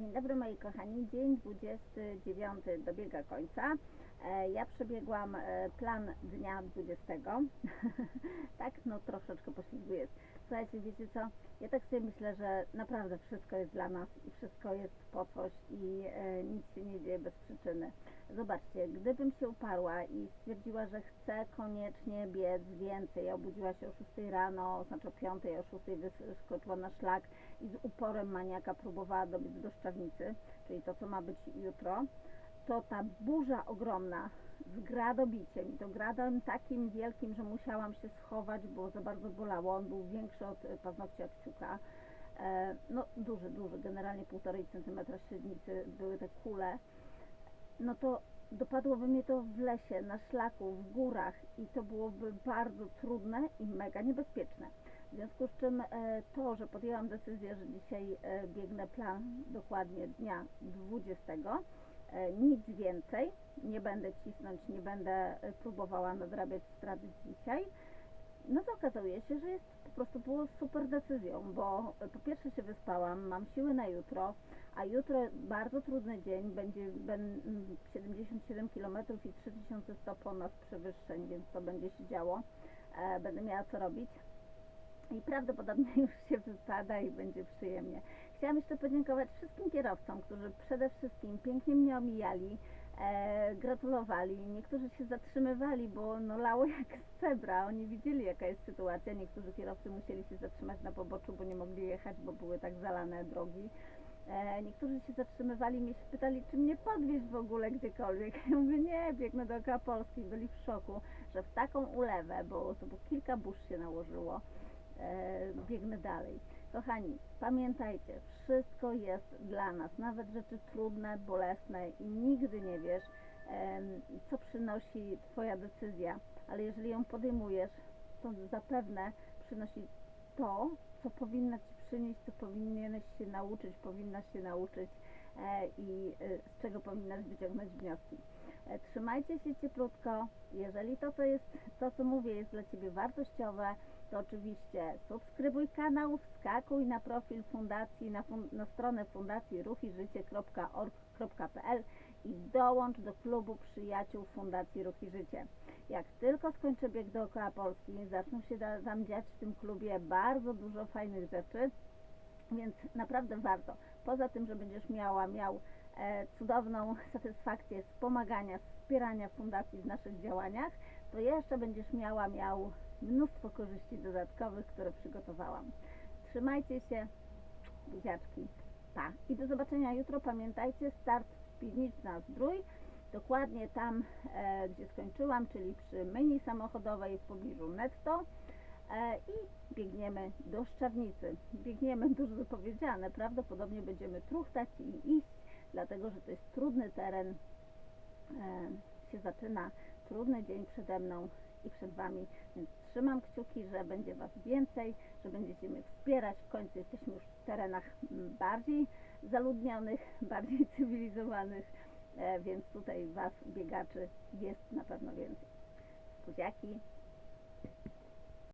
Dzień dobry moi kochani, dzień 29 dobiega końca. E, Ja przebiegłam e, plan dnia 20. tak, no troszeczkę poślizgu jest. Słuchajcie, wiecie co? Ja tak sobie myślę, że naprawdę wszystko jest dla nas i wszystko jest po coś i e, nic się nie dzieje bez przyczyny. Zobaczcie, gdybym się uparła i stwierdziła, że chcę koniecznie biec więcej, obudziła się o 6 rano, znaczy o 5, o 6 wyskoczyła na szlak i z uporem maniaka próbowała dobiec do Szczawnicy, czyli to, co ma być jutro, to ta burza ogromna z gradobiciem i to gradem takim wielkim, że musiałam się schować, bo za bardzo bolało. On był większy od e, paznokcia kciuka. E, No duży, duży, generalnie 1,5 cm średnicy były te kule. No to dopadłoby mnie to w lesie, na szlaku, w górach i to byłoby bardzo trudne i mega niebezpieczne. W związku z czym e, to, że podjęłam decyzję, że dzisiaj biegnę plan dokładnie dnia 20, e, nic więcej, nie będę cisnąć, nie będę e, próbowała nadrabiać strat dzisiaj, no to okazuje się, że jest po prostu było super decyzją, bo e, po pierwsze się wyspałam, mam siły na jutro, a jutro bardzo trudny dzień, będzie ben, m, 77 km i 3100 ponad przewyższeń, więc to będzie się działo, e, będę miała co robić. I prawdopodobnie już się wypada i będzie przyjemnie. Chciałam jeszcze podziękować wszystkim kierowcom, którzy przede wszystkim pięknie mnie omijali, e, gratulowali. Niektórzy się zatrzymywali, bo no lało jak z cebra. Oni widzieli jaka jest sytuacja. Niektórzy kierowcy musieli się zatrzymać na poboczu, bo nie mogli jechać, bo były tak zalane drogi. E, niektórzy się zatrzymywali mnie się pytali, czy mnie podwieźć w ogóle gdziekolwiek. Ja mówię, nie, biegnę dookoła Polski. Byli w szoku, że w taką ulewę, bo to było kilka burz się nałożyło, biegnę dalej. Kochani, pamiętajcie, wszystko jest dla nas, nawet rzeczy trudne, bolesne i nigdy nie wiesz, co przynosi Twoja decyzja, ale jeżeli ją podejmujesz, to zapewne przynosi to, co powinna Ci przynieść, co powinieneś się nauczyć, powinnaś się nauczyć e, i e, z czego powinnaś wyciągnąć wnioski. E, Trzymajcie się cieplutko. Jeżeli to, co jest, to, co mówię, jest dla Ciebie wartościowe, to oczywiście subskrybuj kanał, wskakuj na profil fundacji, na, fun- na stronę fundacji ruchiżycie.org.pl i dołącz do klubu przyjaciół Fundacji Ruch i Życie. Jak tylko skończę bieg dookoła Polski, zaczną się tam dziać w tym klubie bardzo dużo fajnych rzeczy, więc naprawdę warto. Poza tym, że będziesz miała, miał e, cudowną satysfakcję z pomagania, wspierania fundacji w naszych działaniach, to jeszcze będziesz miała, miał mnóstwo korzyści dodatkowych, które przygotowałam. Trzymajcie się, buziaczki, pa. I do zobaczenia jutro. Pamiętajcie, start Piwniczna Zdrój, dokładnie tam, e, gdzie skończyłam, czyli przy myjni samochodowej w pobliżu Netto e, i biegniemy do Szczawnicy. Biegniemy, dużo wypowiedziane, prawdopodobnie będziemy truchtać i iść, dlatego że to jest trudny teren, e, się zaczyna, trudny dzień przede mną i przed Wami, więc trzymam kciuki, że będzie Was więcej, że będziecie mnie wspierać. W końcu jesteśmy już w terenach bardziej zaludnionych, bardziej cywilizowanych, e, więc tutaj Was, biegaczy, jest na pewno więcej. Buziaki,